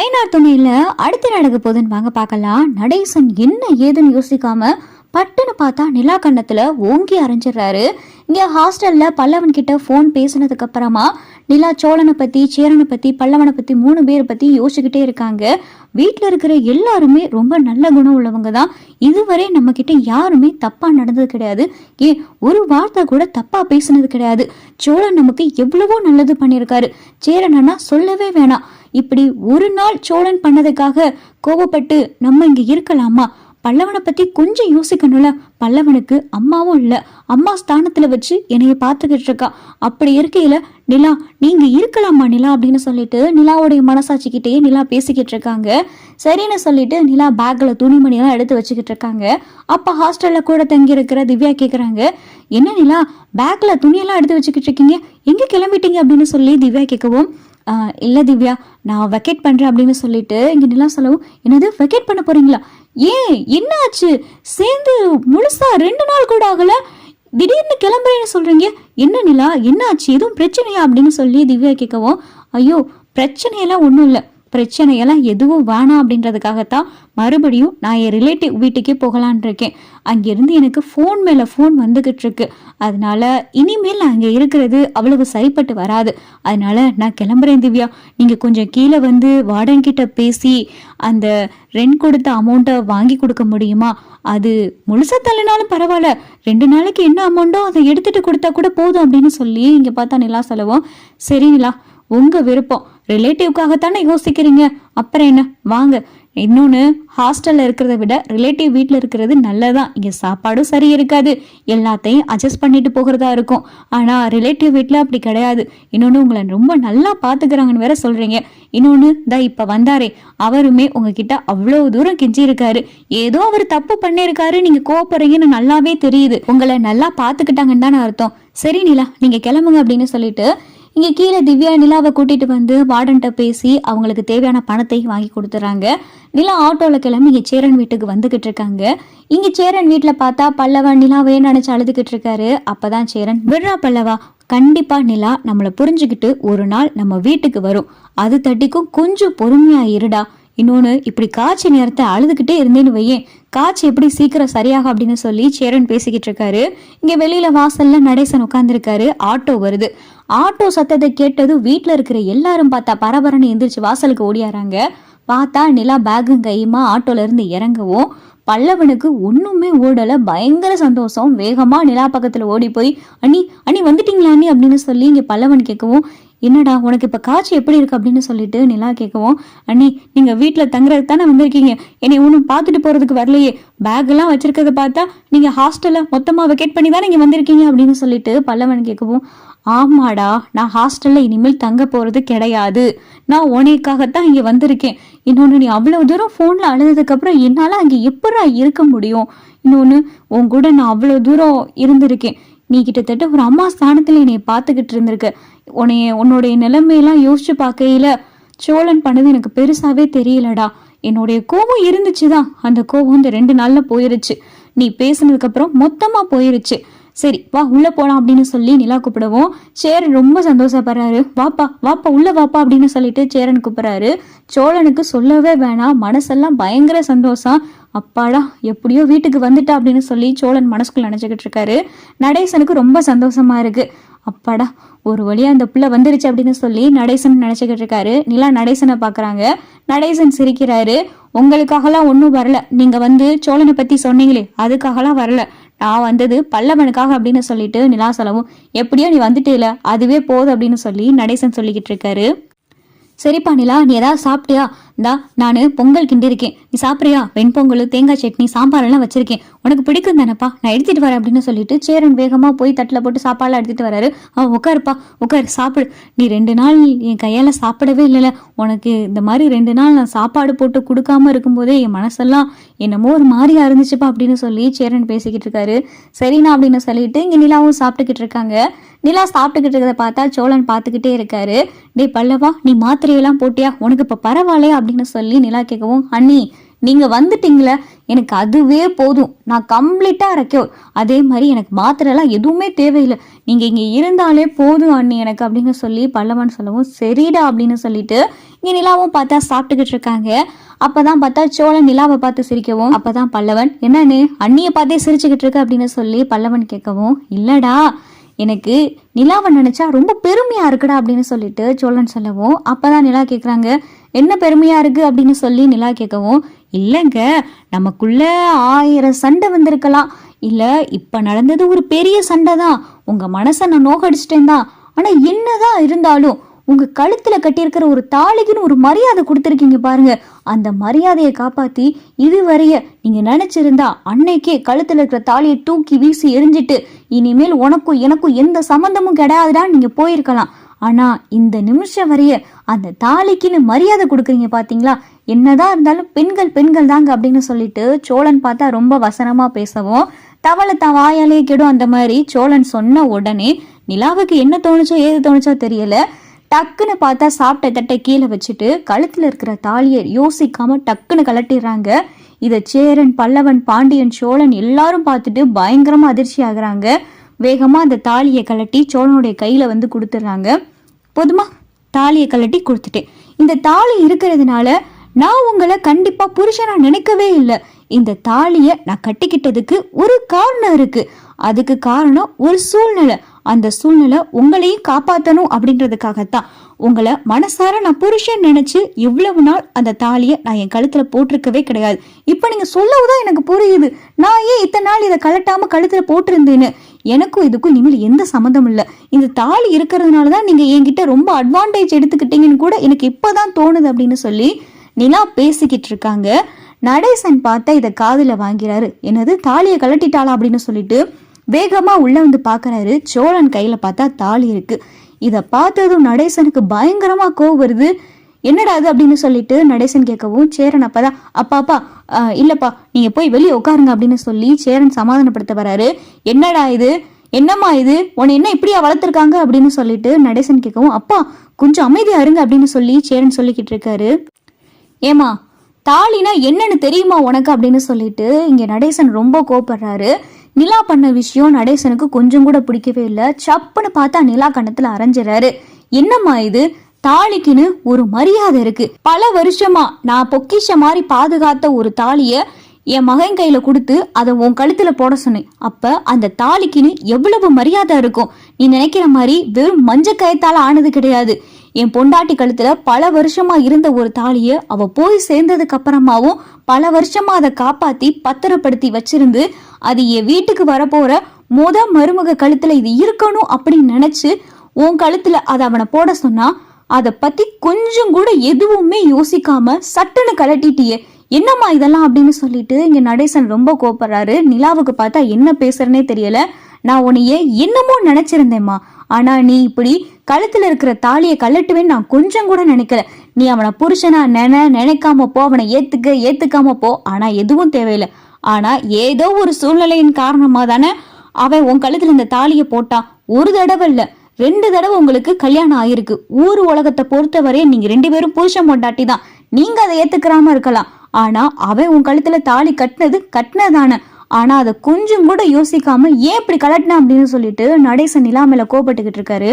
ஐநார் துணையில் அடுத்து நடக்க போகுதுன்னு வாங்க பார்க்கலாம். நடேசன் என்ன ஏதுன்னு யோசிக்காம பட்டுன்னு பார்த்தா நிலா கண்ணத்தில் ஓங்கி அரைஞ்சிடுறாரு. இங்கே ஹாஸ்டலில் பல்லவன் கிட்ட ஃபோன் பேசினதுக்கு அப்புறமா நிலா சோழனை பற்றி சேரனை பற்றி பல்லவனை பற்றி மூணு பேரை பற்றி யோசிச்சுக்கிட்டே இருக்காங்க. வீட்டில் இருக்கிற எல்லாருமே ரொம்ப நல்ல குணம் உள்ளவங்க தான். இதுவரை நம்ம கிட்ட யாருமே தப்பாக நடந்தது கிடையாது. ஏ ஒரு வார்த்தை கூட தப்பாக பேசினது கிடையாது. சோழன் நமக்கு எவ்வளவோ நல்லது பண்ணியிருக்காரு. சேரனா சொல்லவே வேணாம். இப்படி ஒரு நாள் சோழன் பண்ணதுக்காக கோவப்பட்டு நம்ம இங்க இருக்கலாமா? பல்லவனை பத்தி கொஞ்சம் யோசிக்கணும்ல. பல்லவனுக்கு அம்மாவும் இல்ல. அம்மா ஸ்தானத்துல வச்சு என்னைய பார்த்துக்கிட்டு இருக்கா. அப்படி இருக்கையில நிலா நீங்க இருக்கலாமா நிலா? அப்படின்னு சொல்லிட்டு நிலாவுடைய மனசாட்சிக்கிட்டே நிலா பேசிக்கிட்டு இருக்காங்க. சரின்னு சொல்லிட்டு நிலா பேக்ல துணிமணியெல்லாம் எடுத்து வச்சுக்கிட்டு இருக்காங்க. அப்ப ஹாஸ்டல்ல கூட தங்கி இருக்கிற திவ்யா கேக்குறாங்க என்ன நிலா பேக்ல துணியெல்லாம் எடுத்து வச்சுக்கிட்டு இருக்கீங்க? எங்க கிளம்பிட்டீங்க? அப்படின்னு சொல்லி திவ்யா கேட்கவும் இல்லை திவ்யா நான் வெக்கேட் பண்ணுறேன் அப்படின்னு சொல்லிட்டு இங்கே நிலா சொல்லவும் என்னது வெக்கேட் பண்ண போறீங்களா? ஏன் என்ன ஆச்சு சேர்ந்து முழுசா ரெண்டு நாள் கூட ஆகல. திடீர்னு கிளம்புறேன்னு சொல்றீங்க. என்ன நிலா என்ன ஆச்சு எதுவும் பிரச்சனையா அப்படின்னு சொல்லி திவ்யா கேட்கவும் ஐயோ பிரச்சனையெல்லாம் ஒன்றும் இல்லை. பிரச்சனையெல்லாம் எதுவும் வேணாம் அப்படின்றதுக்காகத்தான் மறுபடியும் நான் என் ரிலேட்டிவ் வீட்டுக்கே போகலான் இருக்கேன். அங்கிருந்து எனக்கு ஃபோன் மேலே ஃபோன் வந்துக்கிட்டு இருக்கு. அதனால இனிமேல் நான் அங்கே இருக்கிறது அவ்வளவு சரிப்பட்டு வராது. அதனால நான் கிளம்புறேன் திவ்யா. நீங்கள் கொஞ்சம் கீழே வந்து வார்டன் கிட்ட பேசி அந்த ரெண்ட் கொடுத்த அமௌண்ட்டை வாங்கி கொடுக்க முடியுமா? அது முழுசா தள்ளினாலும் பரவாயில்ல. ரெண்டு நாளைக்கு என்ன அமௌண்ட்டோ அதை எடுத்துட்டு கொடுத்தா கூட போதும் அப்படின்னு சொல்லி இங்கே பார்த்தா நிலா செலவும். சரி நிலா விருப்பம். ரிலேட்டிவ்க்காகத்தானே யோசிக்கிறீங்க? அப்புறம் என்ன? வாங்க. இன்னொன்று ஹாஸ்டலில் இருக்கிறத விட ரிலேட்டிவ் வீட்டில் இருக்கிறது நல்லதான் இங்கே சாப்பாடும் சரி இருக்காது. எல்லாத்தையும் அட்ஜஸ்ட் பண்ணிட்டு போகிறதா இருக்கும். ஆனால் ரிலேட்டிவ் வீட்டில் அப்படி கிடையாது. இன்னொன்று உங்களை ரொம்ப நல்லா பார்த்துக்கிறாங்கன்னு வேற சொல்கிறீங்க இன்னொன்று தா இப்போ வந்தாரே. அவருமே உங்ககிட்ட அவ்வளோ தூரம் கெஞ்சிருக்காரு ஏதோ அவர் தப்பு பண்ணியிருக்காரு. நீங்கள் கோவப்படுறீங்கன்னு நல்லாவே தெரியுது. உங்களை நல்லா பார்த்துக்கிட்டாங்கன்னு தானே அர்த்தம். சரி நிலா நீங்கள் கிளம்புங்க அப்படின்னு சொல்லிட்டு இங்கே கீழே திவ்யா நிலாவை கூட்டிட்டு வந்து வார்டன்ட்ட பேசி அவங்களுக்கு தேவையான பணத்தை வாங்கி கொடுத்துறாங்க. நிலா ஆட்டோவில் கிளம்பி இங்கே சேரன் வீட்டுக்கு வந்துகிட்டு இருக்காங்க. இங்கே சேரன் வீட்டில் பார்த்தா பல்லவன் நிலாவே நினச்சி அழுதுகிட்டு இருக்காரு. அப்பதான் சேரன் விடுறா பல்லவா கண்டிப்பா நிலா நம்மளை புரிஞ்சுக்கிட்டு ஒரு நாள் நம்ம வீட்டுக்கு வரும். அது தட்டிக்கும் கொஞ்சம் பொறுமையா இருடா. இன்னொன்று இப்படி காய்ச்சி நேரத்தை அழுதுகிட்டே இருந்தேன்னு வையேன். காய்ச்சி எப்படி சீக்கிரம் சரியாகும் அப்படின்னு சொல்லி சேரன் பேசிக்கிட்டு இருக்காரு. இங்கே வெளியில வாசல்ல நடேசன் உட்காந்துருக்காரு ஆட்டோ வருது. ஆட்டோ சத்தத்தை கேட்டதும் வீட்டில் இருக்கிற எல்லாரும் பார்த்தா பரபரன்னு எந்திரிச்சு வாசலுக்கு ஓடியாராங்க. பார்த்தா நிலா பேகும் கையுமா ஆட்டோலேருந்து இறங்கவும் பல்லவனுக்கு ஒன்றுமே ஓடலை. பயங்கர சந்தோஷம். வேகமாக நிலா பக்கத்தில் ஓடி போய் அண்ணி அண்ணி வந்துட்டீங்களா அண்ணி? அப்படின்னு சொல்லி இங்கே பல்லவன் கேட்கவும் என்னடா உனக்கு இப்போ காய்ச்சல் எப்படி இருக்கு அப்படின்னு சொல்லிட்டு நிலா கேட்கவும் அண்ணி நீங்கள் வீட்டில் தங்குறதுக்கு தானே வந்திருக்கீங்க. என்னை ஒன்றும் பார்த்துட்டு போகிறதுக்கு வரலையே. பேக்கெல்லாம் வச்சிருக்கிறத பார்த்தா நீங்கள் ஹாஸ்டலில் மொத்தமாக வெக்கேட் பண்ணி தான் நீங்கள் வந்திருக்கீங்க அப்படின்னு சொல்லிட்டு பல்லவன் கேட்கவும் ஆமாடா நான் ஹாஸ்டலில் இனிமேல் தங்க போகிறது கிடையாது. நான் உனக்காகத்தான் இங்கே வந்திருக்கேன். இன்னொன்று நீ அவ்வளோ தூரம் ஃபோனில் அழுததுக்கப்புறம் என்னால் அங்கே எப்படா இருக்க முடியும்? இன்னொன்று உன் கூட நான் அவ்வளோ தூரம் இருந்திருக்கேன். நீ கிட்டத்தட்ட ஒரு அம்மா ஸ்தானத்தில் என்னை பார்த்துக்கிட்டு இருந்திருக்க. உன்னைய உன்னுடைய நிலைமையெல்லாம் யோசிச்சு பார்க்கையில சோழன் பண்ணது எனக்கு பெருசாவே தெரியலடா. என்னுடைய கோபம் இருந்துச்சுதான் அந்த கோபம் இந்த ரெண்டு நாள்ல போயிருச்சு. நீ பேசினதுக்கு அப்புறம் மொத்தமா போயிருச்சு. சரி வா உள்ள போலாம் அப்படின்னு சொல்லி நிலா கூப்பிடுவோம் சேரன் ரொம்ப சந்தோஷப்படுறாரு. வாப்பா வாப்பா உள்ள வாப்பா அப்படின்னு சொல்லிட்டு சேரன் கூப்பிடுறாரு. சோழனுக்கு சொல்லவே வேணாம். மனசெல்லாம் பயங்கர சந்தோஷம். அப்பாடா எப்படியோ வீட்டுக்கு வந்துட்டா அப்படின்னு சொல்லி சோழன் மனசுக்குள்ள நினைச்சுக்கிட்டு இருக்காரு. நடேசனுக்கு ரொம்ப சந்தோஷமா இருக்கு. அப்பாடா ஒரு வழியா அந்த புள்ள வந்துருச்சு அப்படின்னு சொல்லி நடேசன் நினைச்சுக்கிட்டு இருக்காரு. நிலா நடேசனை பாக்குறாங்க. நடேசன் சிரிக்கிறாரு. உங்களுக்காகலாம் ஒன்றும் வரல. நீங்க வந்து சோழனை பத்தி சொன்னீங்களே அதுக்காகலாம் வரல. நான் வந்தது பல்லவனுக்காக அப்படின்னு சொல்லிட்டு நிலா சொல்லவும் எப்படியோ நீ வந்துட்டேல அதுவே போதும் அப்படின்னு சொல்லி நடேசன் சொல்லிக்கிட்டு இருக்காரு. சரிப்பா நிலா நீ ஏதாவது சாப்பிட்டியா? தா நான் பொங்கல் கிண்டிருக்கேன் நீ சாப்பிட்றியா? வெண்பொங்கல் தேங்காய் சட்னி சாம்பார் எல்லாம் வச்சிருக்கேன். உனக்கு பிடிக்கும் தானேப்பா? நான் எடுத்துட்டு வரேன் அப்படின்னு சொல்லிட்டு சேரன் வேகமா போய் தட்டில் போட்டு சாப்பாடுலாம் எடுத்துட்டு வராரு. அவன் உட்காருப்பா உட்காரு சாப்பிடு. நீ ரெண்டு நாள் என் கையால் சாப்பிடவே இல்லைல்ல உனக்கு இந்த மாதிரி ரெண்டு நாள் நான் சாப்பாடு போட்டு கொடுக்காம இருக்கும்போதே என் மனசெல்லாம் என்னமோ ஒரு மாதிரியா இருந்துச்சுப்பா அப்படின்னு சொல்லி சேரன் பேசிக்கிட்டு இருக்காரு. சரிண்ணா அப்படின்னு சொல்லிட்டு இங்க நிலாவும் சாப்பிட்டுக்கிட்டு இருக்காங்க. நிலா சாப்பிட்டுக்கிட்டு இருக்கிறத பார்த்தா சோழன் பார்த்துக்கிட்டே இருக்காரு. டேய் பல்லவா நீ மாத்திரையெல்லாம் போட்டியா? உனக்கு இப்போ பரவாயில்லையா அப்படின்னு சொல்லி நிலா கேட்கவும் அண்ணி நீங்க வந்துட்டீங்களே. எனக்கு அதுவே போதும். நான் கம்ப்ளீட்டா இருக்கோ அதே மாதிரி எனக்கு மாத்திரைலாம் எதுவுமே தேவையில்லை. நீங்க இங்க இருந்தாலே போதும் அண்ணி எனக்கு அப்படின்னு சொல்லி பல்லவன் சொல்லவும் சரிடா அப்படின்னு சொல்லிட்டு இங்க நிலாவும் பார்த்தா சாப்பிட்டுக்கிட்டு இருக்காங்க. அப்பதான் பார்த்தா சோழன் நிலாவை பார்த்து சிரிக்கவும் அப்பதான் பல்லவன் என்னன்னு அண்ணியை பார்த்தே சிரிச்சுக்கிட்டு இருக்க? அப்படின்னு சொல்லி பல்லவன் கேட்கவும் இல்லடா. எனக்கு நிலாவை நினைச்சா ரொம்ப பெருமையா இருக்குடா அப்படின்னு சொல்லிட்டு சோழன் சொல்லவும் அப்பதான் நிலா கேக்குறாங்க என்ன பெருமையா இருக்கு அப்படின்னு சொல்லி நிலா கேட்கவும் இல்லைங்க நமக்குள்ள ஆயிரம் சண்டை வந்திருக்கலாம். இல்ல இப்ப நடந்தது ஒரு பெரிய சண்டை தான். உங்க மனசை நான் நோகடிச்சிட்டேன் தான். ஆனா என்னதான் இருந்தாலும் உங்க கழுத்துல கட்டியிருக்கிற ஒரு தாலிக்குன்னு ஒரு மரியாதை கொடுத்துருக்கீங்க பாருங்க. அந்த மரியாதையை காப்பாத்தி இதுவரைய நீங்க நினைச்சிருந்தா அன்னைக்கே கழுத்துல இருக்கிற தாலியை தூக்கி வீசி எரிஞ்சிட்டு இனிமேல் உனக்கும் எனக்கும் எந்த சம்மந்தமும் கிடையாதுடான்னு நீங்க போயிருக்கலாம். ஆனால் இந்த நிமிஷம் வரைய அந்த தாலிக்குன்னு மரியாதை கொடுக்குறீங்க பார்த்தீங்களா என்னதான் இருந்தாலும் பெண்கள் பெண்கள் தாங்க அப்படின்னு சொல்லிட்டு சோழன் பார்த்தா ரொம்ப வசனமாக பேசவும் தவளை தான் வாயாலே கெடும் அந்த மாதிரி சோழன் சொன்ன உடனே நிலாவுக்கு என்ன தோணுச்சோ ஏது தோணுச்சோ தெரியல. டக்குன்னு பார்த்தா சாப்பிட்ட தட்டை கீழே வச்சுட்டு கழுத்தில் இருக்கிற தாலியை யோசிக்காம டக்குன்னு கலட்டிடுறாங்க இதை சேரன் பல்லவன் பாண்டியன் சோழன் எல்லாரும் பார்த்துட்டு பயங்கரமாக அதிர்ச்சி ஆகுறாங்க. வேகமாக அந்த தாலியை கலட்டி சோழனுடைய கையில் வந்து கொடுத்துட்றாங்க. போதுமா? தாலியை கலட்டி கொடுத்துட்டேன். இந்த தாலி இருக்கிறதுனால நான் உங்களை கண்டிப்பா புருஷனா நினைக்கவே இல்லை. இந்த தாலியை நான் கட்டிக்கிட்டதுக்கு ஒரு காரணம் இருக்கு. அதுக்கு காரணம் ஒரு சூழ்நிலை. அந்த சூழ்நிலை உங்களையும் காப்பாற்றணும் அப்படின்றதுக்காகத்தான். உங்களை மனசார நான் புருஷன் நினைச்சு இவ்வளவு நாள் அந்த தாலியை நான் என் கழுத்துல போட்டிருக்கவே கிடையாது. இப்போ நீங்க சொல்லவுதான் எனக்கு புரியுது. நான் ஏன் இத்தனை நாள் இதை கலட்டாம கழுத்துல போட்டிருந்தேன்னு? எனக்கும் இதுக்கும் இனிமேல் எந்த சம்மந்தம் இல்லை. இந்த தாலி இருக்கிறதுனால தான் நீங்கள் என்கிட்ட ரொம்ப அட்வான்டேஜ் எடுத்துக்கிட்டீங்கன்னு கூட எனக்கு இப்போ தான் தோணுது அப்படின்னு சொல்லி நிலா பேசிக்கிட்டு இருக்காங்க. நடேசன் பார்த்தா இதை காதில் வாங்கிறாரு. என்னது தாலியை கலட்டிட்டாளா அப்படின்னு சொல்லிட்டு வேகமாக உள்ளே வந்து பார்க்குறாரு சோழன் கையில் பார்த்தா தாலி இருக்குது இதை பார்த்ததும் நடேசனுக்கு பயங்கரமாக கோவம் வருது. என்னடா அது அப்படின்னு சொல்லிட்டு நடேசன் கேட்கவும் சேரன் அப்பதான் அப்பா அப்பா இல்லப்பா நீங்க போய் வெளியே உட்காருங்க அப்படின்னு சொல்லி சேரன் சமாதானப்படுத்த வராரு. என்னடா இது? என்னம்மா இது? உன்னை என்ன இப்படியா வளர்த்துருக்காங்க அப்படின்னு சொல்லிட்டு நடேசன் கேட்கவும் அப்பா கொஞ்சம் அமைதியா இருங்க அப்படின்னு சொல்லி சேரன் சொல்லிக்கிட்டு இருக்காரு. ஏமா தாலினா என்னன்னு தெரியுமா உனக்கு அப்படின்னு சொல்லிட்டு இங்க நடேசன் ரொம்ப கோபப்படுறாரு நிலா பண்ண விஷயம் நடேசனுக்கு கொஞ்சம் கூட பிடிக்கவே இல்லை. சப்புன்னு பார்த்தா நிலா கண்ணத்துல அரைஞ்சிடறாரு. என்னம்மா இது? தாலிக்குன்னு ஒரு மரியாதை இருக்கு. பல வருஷமா நான் பொக்கிஷ மாதிரி பாதுகாத்த ஒரு தாலிய என் மகன் கையில கொடுத்து அதை உன் கழுத்துல போட சொன்னேன். அப்ப அந்த தாலிக்குன்னு எவ்வளவு மரியாதை இருக்கும்? நீ நினைக்கிற மாதிரி வெறும் மஞ்ச கயத்தால ஆனது கிடையாது. என் பொண்டாட்டி கழுத்துல பல வருஷமா இருந்த ஒரு தாலிய அவ போய் சேர்ந்ததுக்கு அப்புறமாவும் பல வருஷமா அதை காப்பாத்தி பத்திரப்படுத்தி வச்சிருந்து அது என் வீட்டுக்கு வரப்போற மொத மருமக கழுத்துல இது இருக்கணும் அப்படின்னு நினைச்சு உன் கழுத்துல அதை அவனை போட சொன்னா அதை பத்தி கொஞ்சம் கூட எதுவுமே யோசிக்காம சட்டுன்னு கலட்டிட்டியே. என்னம்மா இதெல்லாம் அப்படின்னு சொல்லிட்டு இங்க நடேசன் ரொம்ப கோப்படுறாரு நிலாவுக்கு பார்த்தா என்ன பேசுறனே தெரியல. நான் உன்னைய என்னமோ நினைச்சிருந்தேம்மா. ஆனா நீ இப்படி கழுத்துல இருக்கிற தாலியை கழட்டுவேன்னு நான் கொஞ்சம் கூட நினைக்கல. நீ அவனை புருஷனா நினை நினைக்காம போ அவனை ஏத்துக்க ஏத்துக்காம போ. ஆனா எதுவும் தேவையில்லை. ஆனா ஏதோ ஒரு சூழ்நிலையின் காரணமா தானே அவன் உன் கழுத்துல இந்த தாலியை போட்டான். ஒரு தடவை இல்லை. ரெண்டு தடவை உங்களுக்கு கல்யாணம் ஆயிருக்கு. ஊர் உலகத்தை பொறுத்தவரையே நீங்க ரெண்டு பேரும் புருஷன் பொண்டாட்டி தான். நீங்க அதை ஏத்துக்கிறாம இருக்கலாம். ஆனா அவன் உன் கழுத்துல தாலி கட்டினது கட்டினதான. ஆனா அதை கொஞ்சம் கூட யோசிக்காம ஏன் இப்படி கலட்டினா அப்படின்னு சொல்லிட்டு நடேசன் நிலா மேல கோபப்பட்டுக்கிட்டு இருக்காரு.